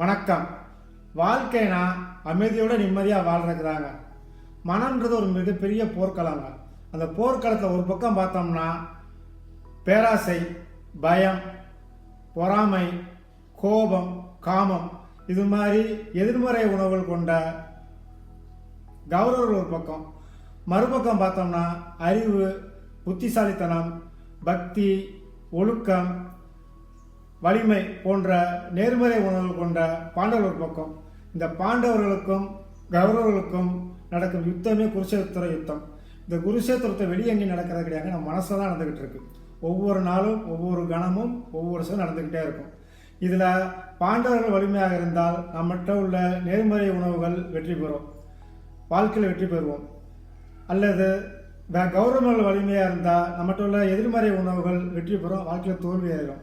வணக்கம். வாழ்க்கைனா அமைதியோட நிம்மதியாக வாழ்றதுக்குதாங்க மனம்ன்றது ஒரு மிகப்பெரிய போர்க்களங்க. அந்த போர்க்களத்தை ஒரு பக்கம் பார்த்தோம்னா பேராசை பயம் பொறாமை கோபம் காமம். இது மாதிரி எதிர்மறை உணவுகள் கொண்ட கௌரவர்கள் ஒரு பக்கம். மறுபக்கம் பார்த்தோம்னா அறிவு புத்திசாலித்தனம் பக்தி ஒழுக்கம் வலிமை போன்ற நேர்மறை உணர்வு கொண்ட பாண்டவர் பக்கம் இந்த பாண்டவர்களுக்கும் கௌரவர்களுக்கும் நடக்கும் யுத்தமே குருஷேத்திர யுத்தம். இந்த குருஷேத்திரத்தை வெளியே நடக்கிறது கிடையாது நம்ம மனசில் தான் நடந்துக்கிட்டு இருக்கு. ஒவ்வொரு நாளும் ஒவ்வொரு கணமும் ஒவ்வொரு விஷயம் நடந்துக்கிட்டே இருக்கும். இதில் பாண்டவர்கள் வலிமையாக இருந்தால் நம்மகிட்ட உள்ள நேர்மறை உணவுகள் வெற்றி பெறும். வாழ்க்கையில் வெற்றி பெறுவோம். அல்லது கௌரவங்கள் வலிமையாக இருந்தால் நம்மகிட்ட உள்ள எதிர்மறை உணவுகள் வெற்றி பெறும். வாழ்க்கையில் தோல்வியாயிரும்.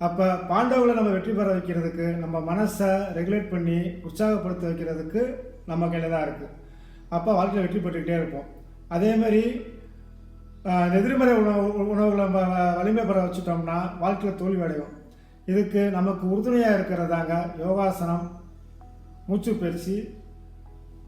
அப்போ பாண்டவங்களை நம்ம வெற்றி பெற வைக்கிறதுக்கு நம்ம மனசை ரெகுலேட் பண்ணி உற்சாகப்படுத்த வைக்கிறதுக்கு நம்ம கையில் தான் இருக்குது அப்போ வாழ்க்கையில் வெற்றி பெற்றுக்கிட்டே இருப்போம். அதேமாரி எதிர்மறை உணவு உணவுகளை நம்ம வலிமை பெற வச்சுட்டோம்னா வாழ்க்கையில் தோல்வி அடையும் இதுக்கு நமக்கு உறுதுணையாக இருக்கிறதாங்க யோகாசனம் மூச்சு பயிற்சி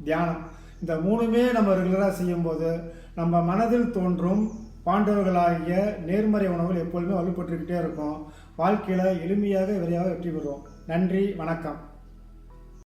தியானம். இந்த மூணுமே நம்ம ரெகுலராக செய்யும்போது நம்ம மனதில் தோன்றும் பாண்டவர்களாகிய நேர்மறை உணவுகள் எப்பொழுதுமே வலுப்பட்டுக்கிட்டே இருக்கும். வாழ்க்கையில் எளிமையாக விரைவாக வெற்றி பெறுவோம். நன்றி வணக்கம்.